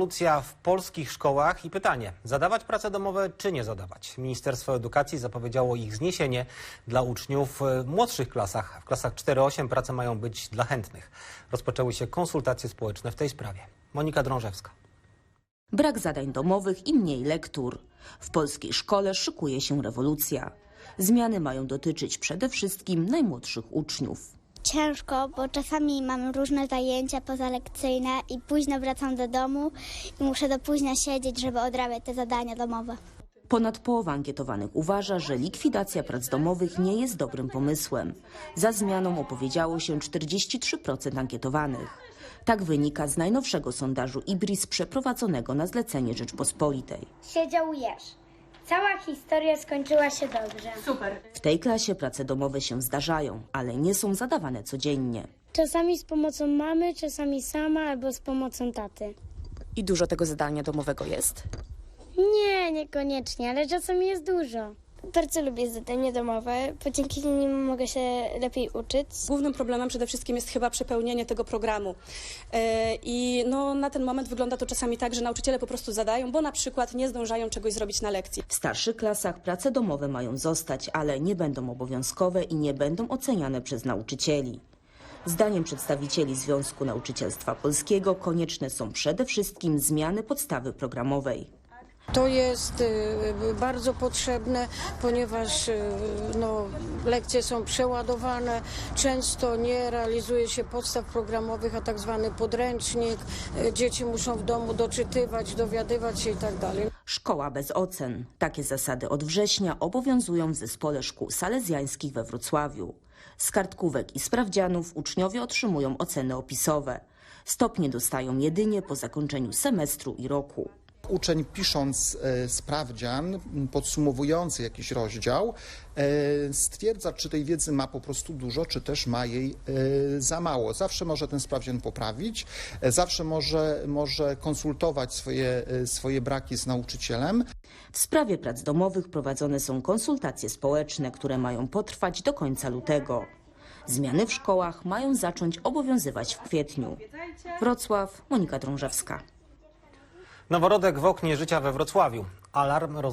Rewolucja w polskich szkołach i pytanie, zadawać prace domowe czy nie zadawać? Ministerstwo Edukacji zapowiedziało ich zniesienie dla uczniów w młodszych klasach. W klasach 4-8 prace mają być dla chętnych. Rozpoczęły się konsultacje społeczne w tej sprawie. Monika Drążewska. Brak zadań domowych i mniej lektur. W polskiej szkole szykuje się rewolucja. Zmiany mają dotyczyć przede wszystkim najmłodszych uczniów. Ciężko, bo czasami mam różne zajęcia pozalekcyjne i późno wracam do domu i muszę do późna siedzieć, żeby odrabiać te zadania domowe. Ponad połowa ankietowanych uważa, że likwidacja prac domowych nie jest dobrym pomysłem. Za zmianą opowiedziało się 43% ankietowanych. Tak wynika z najnowszego sondażu IBRIS przeprowadzonego na zlecenie Rzeczpospolitej. Siedział Jerz. Cała historia skończyła się dobrze. W tej klasie prace domowe się zdarzają, ale nie są zadawane codziennie. Czasami z pomocą mamy, czasami sama albo z pomocą taty. I dużo tego zadania domowego jest? Nie, niekoniecznie, ale czasami jest dużo. Bardzo lubię zadania domowe, bo dzięki nim mogę się lepiej uczyć. Głównym problemem przede wszystkim jest chyba przepełnienie tego programu. E, I no, na ten moment wygląda to czasami tak, że nauczyciele po prostu zadają, bo na przykład nie zdążają czegoś zrobić na lekcji. W starszych klasach prace domowe mają zostać, ale nie będą obowiązkowe i nie będą oceniane przez nauczycieli. Zdaniem przedstawicieli Związku Nauczycielstwa Polskiego konieczne są przede wszystkim zmiany podstawy programowej. To jest y, bardzo potrzebne, ponieważ y, no, lekcje są przeładowane, często nie realizuje się podstaw programowych, a tak zwany podręcznik. Y, Dzieci muszą w domu doczytywać, dowiadywać się itd. Szkoła bez ocen. Takie zasady od września obowiązują w zespole szkół salezjańskich we Wrocławiu. Z kartkówek i sprawdzianów uczniowie otrzymują oceny opisowe. Stopnie dostają jedynie po zakończeniu semestru i roku. Uczeń pisząc e, sprawdzian podsumowujący jakiś rozdział e, stwierdza, czy tej wiedzy ma po prostu dużo, czy też ma jej e, za mało. Zawsze może ten sprawdzian poprawić, zawsze może, może konsultować swoje, swoje braki z nauczycielem. W sprawie prac domowych prowadzone są konsultacje społeczne, które mają potrwać do końca lutego. Zmiany w szkołach mają zacząć obowiązywać w kwietniu. Wrocław, Monika Drążewska. Noworodek w oknie życia we Wrocławiu. Alarm roz...